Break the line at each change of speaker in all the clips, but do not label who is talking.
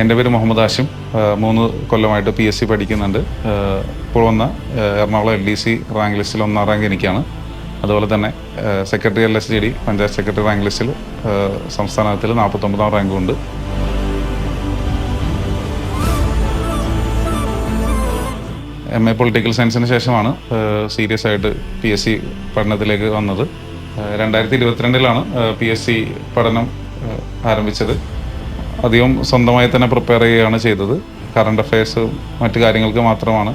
എന്റെ പേര് മുഹമ്മദ് ആഷിം മൂന്ന് കൊല്ലമായിട്ട് പി എസ് സി പഠിക്കുന്നുണ്ട്. ഇപ്പോൾ വന്ന Ernakulam L D C rank ലിസ്റ്റിൽ ഒന്നാം റാങ്ക് എനിക്കാണ്. അതുപോലെ തന്നെ secretary L S G D panchayat secretary rank ലിസ്റ്റിൽ സംസ്ഥാനത്തിൽ നാൽപ്പത്തൊമ്പതാം റാങ്കും ഉണ്ട് എം എ പൊളിറ്റിക്കൽ സയൻസിന് ശേഷമാണ് സീരിയസ് ആയിട്ട് പി എസ് സി പഠനത്തിലേക്ക് വന്നത്. രണ്ടായിരത്തി ഇരുപത്തിരണ്ടിലാണ് പി എസ് സി പഠനം ആരംഭിച്ചത്. അധികം സ്വന്തമായി തന്നെ പ്രിപ്പയർ ചെയ്യുകയാണ് ചെയ്തത്. കറണ്ട് അഫയേഴ്സ് മറ്റു കാര്യങ്ങൾക്ക് മാത്രമാണ്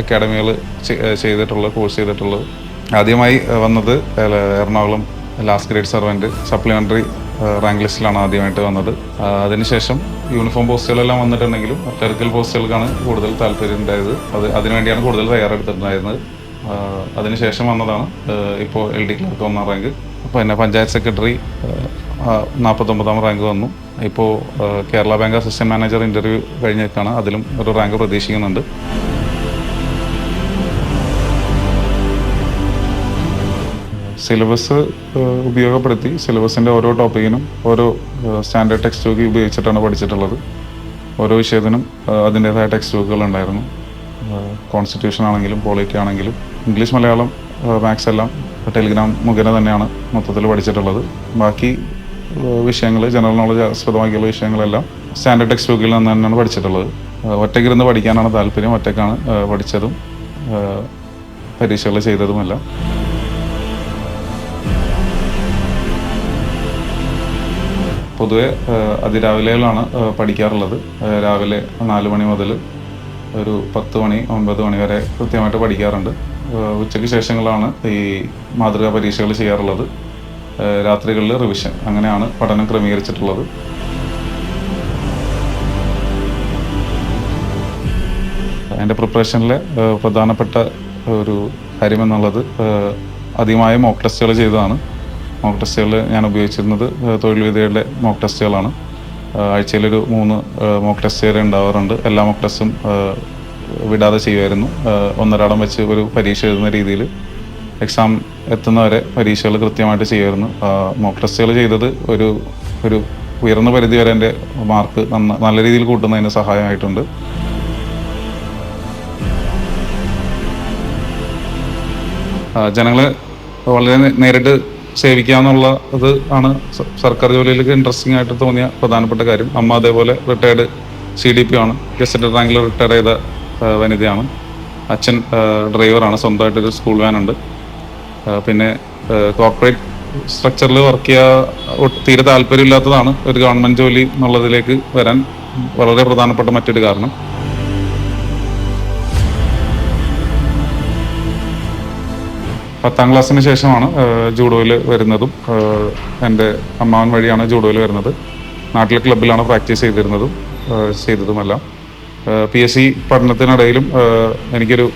അക്കാഡമികൾ ചെയ്തിട്ടുള്ളത് കോഴ്സ് ചെയ്തിട്ടുള്ളത്. ആദ്യമായി വന്നത് Ernakulam last grade servant supplementary rank ലിസ്റ്റിലാണ് ആദ്യമായിട്ട് വന്നത്. അതിനുശേഷം യൂണിഫോം പോസ്റ്റുകളെല്ലാം വന്നിട്ടുണ്ടെങ്കിലും ക്ലറിക്കൽ പോസ്റ്റുകൾക്കാണ് കൂടുതൽ താല്പര്യം ഉണ്ടായത്. അത് അതിനുവേണ്ടിയാണ് കൂടുതൽ തയ്യാറെടുത്തിട്ടുണ്ടായിരുന്നത്. അതിനുശേഷം വന്നതാണ് ഇപ്പോൾ എൽ ഡി ക്ലർക്ക് ഒന്നാം റാങ്ക് പിന്നെ പഞ്ചായത്ത് സെക്രട്ടറി നാൽപ്പത്തൊമ്പതാം റാങ്ക് വന്നു. ഇപ്പോൾ Kerala bank assistant manager interview കഴിഞ്ഞേക്കാണ് അതിലും ഒരു റാങ്ക് പ്രതീക്ഷിക്കുന്നുണ്ട്. സിലബസ് ഉപയോഗപ്പെടുത്തി സിലബസിന്റെ ഓരോ ടോപ്പിക്കിനും ഓരോ സ്റ്റാൻഡേർഡ് ടെക്സ്റ്റ് ബുക്ക് ഉപയോഗിച്ചിട്ടാണ് പഠിച്ചിട്ടുള്ളത്. ഓരോ വിഷയത്തിനും അതിന്റേതായ ടെക്സ്റ്റ് ബുക്കുകൾ ഉണ്ടായിരുന്നു. കോൺസ്റ്റിറ്റ്യൂഷൻ ആണെങ്കിലും പോളിറ്റി ആണെങ്കിലും ഇംഗ്ലീഷ് മലയാളം മാത്സ് എല്ലാം ടെലിഗ്രാം മുഖേന തന്നെയാണ് മൊത്തത്തിൽ പഠിച്ചിട്ടുള്ളത്. ബാക്കി വിഷയങ്ങൾ ജനറൽ നോളജ് ആസ്പദമാക്കിയുള്ള വിഷയങ്ങളെല്ലാം സ്റ്റാൻഡേർഡ് ടെക്സ്റ്റ് ബുക്കിൽ നിന്ന് തന്നെയാണ് പഠിച്ചിട്ടുള്ളത്. ഒറ്റയ്ക്കിരുന്ന് പഠിക്കാനാണ് താല്പര്യം ഒറ്റയ്ക്കാണ് പഠിച്ചതും പരീക്ഷകൾ ചെയ്തതുമെല്ലാം. പൊതുവെ അതിരാവിലെയിലാണ് പഠിക്കാറുള്ളത്. രാവിലെ നാല് മണി മുതൽ ഒരു പത്ത് മണി ഒൻപത് മണി വരെ കൃത്യമായിട്ട് പഠിക്കാറുണ്ട്. ഉച്ചയ്ക്ക് ശേഷങ്ങളാണ് ഈ മാതൃകാ പരീക്ഷകൾ ചെയ്യാറുള്ളത്. രാത്രികളിൽ റിവിഷൻ അങ്ങനെയാണ് പഠനം ക്രമീകരിച്ചിട്ടുള്ളത്. എന്റെ പ്രിപ്പറേഷനിലെ പ്രധാനപ്പെട്ട ഒരു കാര്യമെന്നുള്ളത് അധികമായ മോക്ക് ടെസ്റ്റുകൾ ചെയ്തതാണ്. മോക്ക് ടെസ്റ്റുകൾ ഞാൻ ഉപയോഗിച്ചിരുന്നത് തൊഴിൽ വിദ്യയുടെ മോക്ക് ടെസ്റ്റുകളാണ് ആഴ്ചയിലൊരു മൂന്ന് മോക്ക് ടെസ്റ്റ് വരെ ഉണ്ടാവാറുണ്ട്. എല്ലാ മോക്ക് ടെസ്റ്റും വിടാതെ ചെയ്യുമായിരുന്നു. ഒന്നരാടം വെച്ച് ഒരു പരീക്ഷ എഴുതുന്ന രീതിയിൽ എക്സാം എത്തുന്നവരെ പരീക്ഷകൾ കൃത്യമായിട്ട് ചെയ്യുമായിരുന്നു. മോക്ക് ടെസ്റ്റുകൾ ചെയ്തത് ഒരു ഒരു ഉയർന്ന പരിധി വരെ എന്റെ മാർക്ക് നന്ന നല്ല രീതിയിൽ കൂട്ടുന്നതിന് സഹായമായിട്ടുണ്ട്. ജനങ്ങളെ വളരെ നേരിട്ട് സേവിക്കാന്നുള്ള ഇത് ആണ് സർക്കാർ ജോലിയിലേക്ക് ഇൻട്രസ്റ്റിംഗ് ആയിട്ട് തോന്നിയ പ്രധാനപ്പെട്ട കാര്യം. അമ്മ അതേപോലെ റിട്ടയർഡ് സി ഡി പി ആണ്. ഗസറ്റഡ് റാങ്കിൽ റിട്ടയർ ചെയ്ത വനിതയാണ്. അച്ഛൻ ഡ്രൈവറാണ്. സ്വന്തമായിട്ടൊരു സ്കൂൾ വാൻ ഉണ്ട്. പിന്നെ കോർപ്പറേറ്റ് സ്ട്രക്ചറിൽ വർക്ക് ചെയ്യാൻ തീരെ താല്പര്യമില്ലാത്തതാണ് ഒരു ഗവൺമെന്റ് ജോലി എന്നുള്ളതിലേക്ക് വരാൻ വളരെ പ്രധാനപ്പെട്ട മറ്റൊരു കാരണം. പത്താം ക്ലാസ്സിന് ശേഷമാണ് ജൂഡോയിൽ വരുന്നതും. എന്റെ അമ്മാവൻ വഴിയാണ് ജൂഡോയിൽ വരുന്നത്. നാട്ടിലെ ക്ലബിലാണ് പ്രാക്ടീസ് ചെയ്തിരുന്നതും ചെയ്തതുമെല്ലാം. പി എസ് സി പഠനത്തിനിടയിലും എനിക്കൊരു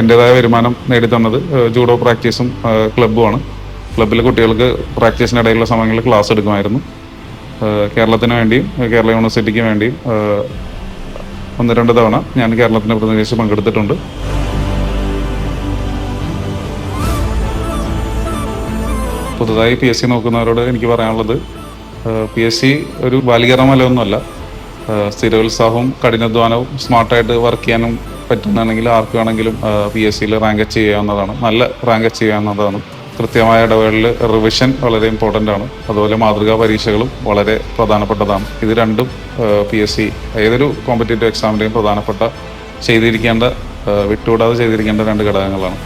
എന്റെതായ വരുമാനം നേടിത്തന്നത് ജൂഡോ പ്രാക്ടീസും ക്ലബ്ബുമാണ് ക്ലബ്ബിലെ കുട്ടികൾക്ക് പ്രാക്ടീസിനിടയിലുള്ള സമയങ്ങളിൽ ക്ലാസ് എടുക്കുമായിരുന്നു. കേരളത്തിന് വേണ്ടിയും കേരള യൂണിവേഴ്സിറ്റിക്ക് വേണ്ടിയും ഒന്ന് രണ്ട് തവണ ഞാൻ കേരളത്തിന്റെ പ്രതിനിധീകരിച്ച് പങ്കെടുത്തിട്ടുണ്ട്. പുതുതായി പി എസ് സി നോക്കുന്നവരോട് എനിക്ക് പറയാനുള്ളത് പി എസ് സി ഒരു ബാലികരമലയൊന്നുമല്ല. ഏഹ് സ്ഥിരോത്സാഹവും കഠിനാധ്വാനവും സ്മാർട്ടായിട്ട് വർക്ക് ചെയ്യാനും പറ്റുന്നതാണെങ്കിൽ ആർക്ക് വേണമെങ്കിലും പി എസ് സിയിൽ റാങ്ക് അച്ചീവ് ചെയ്യാവുന്നതാണ്. നല്ല റാങ്ക് അച്ചീവ് ചെയ്യാവുന്നതാണ്. കൃത്യമായ ഇടവേളയിൽ റിവിഷൻ വളരെ ഇമ്പോർട്ടന്റ് ആണ്. അതുപോലെ മാതൃകാ പരീക്ഷകളും വളരെ പ്രധാനപ്പെട്ടതാണ്. ഇത് രണ്ടും പി എസ് സി ഏതൊരു കോമ്പറ്റേറ്റീവ് എക്സാമിന്റെയും പ്രധാനപ്പെട്ട ചെയ്തിരിക്കേണ്ട വിട്ടുകൂടാതെ ചെയ്തിരിക്കേണ്ട രണ്ട് ഘടകങ്ങളാണ്.